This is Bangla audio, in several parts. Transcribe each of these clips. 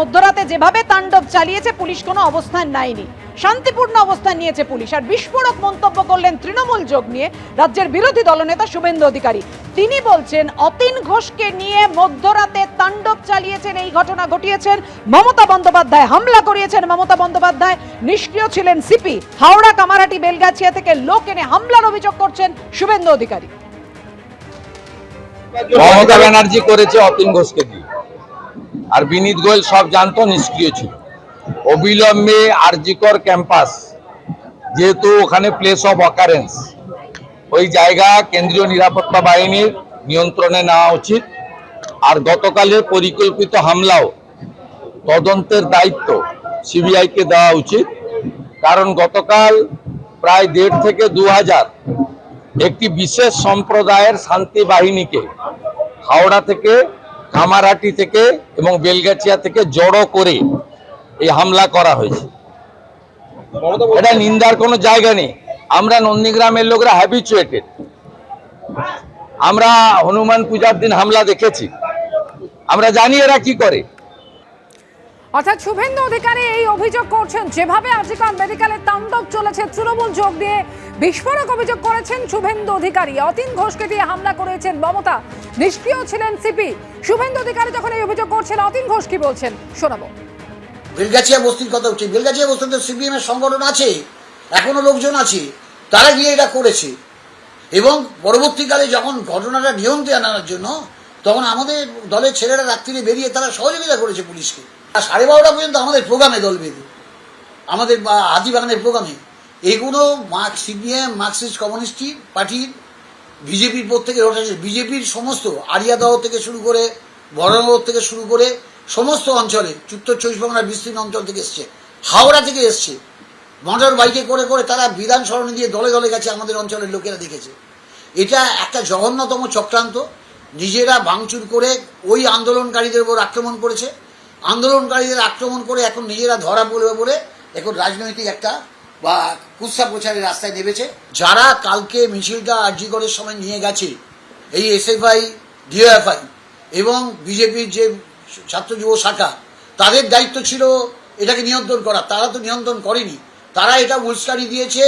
মধ্যরাতে যেভাবে তাণ্ডব চালিয়েছে, পুলিশ কোনো অবস্থান নেয়নি। শান্তিপূর্ণ অবস্থান নিয়েছে পুলিশ। আর বিস্ফোরক মন্তব্য করলেন তৃণমূল যোগ নিয়ে রাজ্যের বিরোধী দলনেতা শুভেন্দু অধিকারী। তিনি বলছেন, অতীন ঘোষকে নিয়ে মধ্যরাতে তাণ্ডব চালিয়েছেন, এই ঘটনা ঘটিয়েছেন। মমতা বন্দ্যোপাধ্যায় হামলা করিয়েছেন মমতা বন্দ্যোপাধ্যায়। নিষ্ক্রিয় ছিলেন সিপি, হাওড়া, কামারাটি, বেলগাছিয়া থেকে লোক এনে হামলার অভিযোগ করছেন শুভেন্দু অধিকারী। মমতা ব্যানার্জি করেছে অতীন ঘোষকে দিয়ে। আর বিনীত গোয়েল সব জানতো নিষ্ক্রিয় ছিল। অবিলম্বে আরজিকর ক্যাম্পাস, যেহেতু ওখানে প্লেস অফ অকারেন্স ওই জায়গা কেন্দ্রীয় নিরাপত্তা বাহিনীর নিয়ন্ত্রণে নেওয়া উচিত। আর গতকালের পরিকল্পিত হামলাও তদন্তের দায়িত্ব সিবিআইকে দেওয়া উচিত। কারণ গতকাল প্রায় দেড় থেকে দু হাজার একটি বিশেষ সম্প্রদায়ের শান্তি বাহিনীকে হাওড়া থেকে কামারহাটি থেকে এবং বেলগাছিয়া থেকে জড়ো করে এই হামলা করা হয়েছে। এটা নিন্দার কোনো জায়গা নেই। আমরা নন্দীগ্রামের লোকরা হ্যাবিচুয়েটেড আমরা হনুমান পূজার দিন হামলা দেখেছি। আমরা জানি এরা কি করে। অর্থাৎ শুভেন্দু অধিকারী এই অভিযোগ করছেন। যেভাবে আজিকাল মেডিকেলের তাণ্ডব চলেছে, তৃণমূল যোগ দিয়ে বিস্ফোরক অভিযোগ করেছেন শুভেন্দু অধিকারী। অতীন ঘোষকে দিয়ে হামলা করেছেন মমতা। নিষ্ক্রিয় ছিলেন সিপি। শুভেন্দু অধিকারী যখন এই অভিযোগ করছেন, অতীন ঘোষ কি বলছেন? শোনাবো। বেলগাছিয়া বস্তির কথা উঠছে। বেলগাছিয়া বস্তিতে সিপিএম এর সংগঠন আছে, এখনও লোকজন আছে, তারা গিয়ে এটা করেছে। এবং পরবর্তীকালে যখন ঘটনাটা নিয়ন্ত্রণে আনার জন্য, তখন আমাদের দলের ছেলেরা রাত্রিরে বেরিয়ে তারা সহযোগিতা করেছে পুলিশকে। সাড়ে বারোটা পর্যন্ত আমাদের প্রোগ্রামে দল বেঁধে। আমাদের বা হাতিবাগানের প্রোগ্রামে। এগুলো মার্ক সিপিএম মার্কসিস্ট কমিউনিস্ট পার্টির বিজেপির প্রত্যেকে রোটেশন বিজেপির সমস্ত আরিয়াদহ থেকে শুরু করে বড়নগর থেকে শুরু করে সমস্ত অঞ্চলে, উত্তর চব্বিশ পরগনার বিস্তীর্ণ অঞ্চল থেকে এসছে, হাওড়া থেকে এসছে, মোটর বাইকে করে করে তারা বিধান সরণি দিয়ে দলে দলে গেছে আমাদের অঞ্চলের লোকেরা দেখেছে। এটা একটা জঘন্যতম চক্রান্ত। নিজেরা ভাঙচুর করে ওই আন্দোলনকারীদের উপর আক্রমণ করেছে। আন্দোলনকারীদের আক্রমণ করে এখন নিজেরা ধরা পড়বে বলে এখন রাজনৈতিক একটা বা কুৎসা প্রচারের রাস্তায় নেমেছে। যারা কালকে মিছিলটা আরজিগড়ের সময় নিয়ে গেছে, এই এসএফআই, ডিওএফআই এবং বিজেপির যে ছাত্র যুব শাখা, তাদের দায়িত্ব ছিল এটাকে নিয়ন্ত্রণ করা। তারা তো নিয়ন্ত্রণ করেনি। তারা এটা উস্কানি দিয়েছে।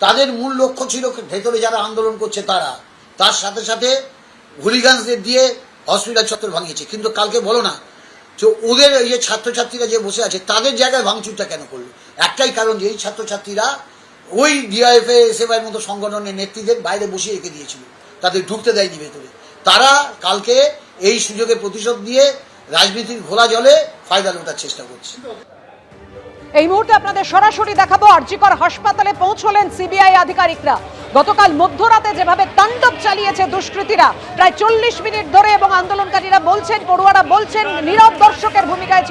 তাদের মূল লক্ষ্য ছিল ভেতরে যারা আন্দোলন করছে তারা। তার সাথে সাথে হুলিগানসদের দিয়ে হসপিটাল চত্বর ভাঙিয়েছে। কিন্তু কালকে বলো না যে ওদের এই যে ছাত্রছাত্রীরা যে বসে আছে, তাদের জায়গায় ভাঙচুরটা কেন করল? একটাই কারণ যে এই ছাত্রছাত্রীরা ওই ডিআইএফএ এসএফআই মতো সংগঠনের নেত্রীদের বাইরে বসিয়ে রেখে দিয়েছিল। তাদের ঢুকতে দেয়নি ভেতরে। তারা কালকে এই সুযোগে প্রতিশোধ দিয়ে রাজনীতির ঘোলা জলে ফায়দা লোটার চেষ্টা করছে। এই মুহূর্তে আপনাদের সরাসরি দেখাবো আরজিকর হাসপাতালে পৌঁছলেন সিবিআই আধিকারিকরা। গতকাল মধ্যরাতে যেভাবে তাণ্ডব চালিয়েছে দুষ্কৃতীরা, প্রায় চল্লিশ মিনিট ধরে এবং আন্দোলনকারীরা বলছেন, পড়ুয়ারা বলছেন, নীরব দর্শকের ভূমিকায়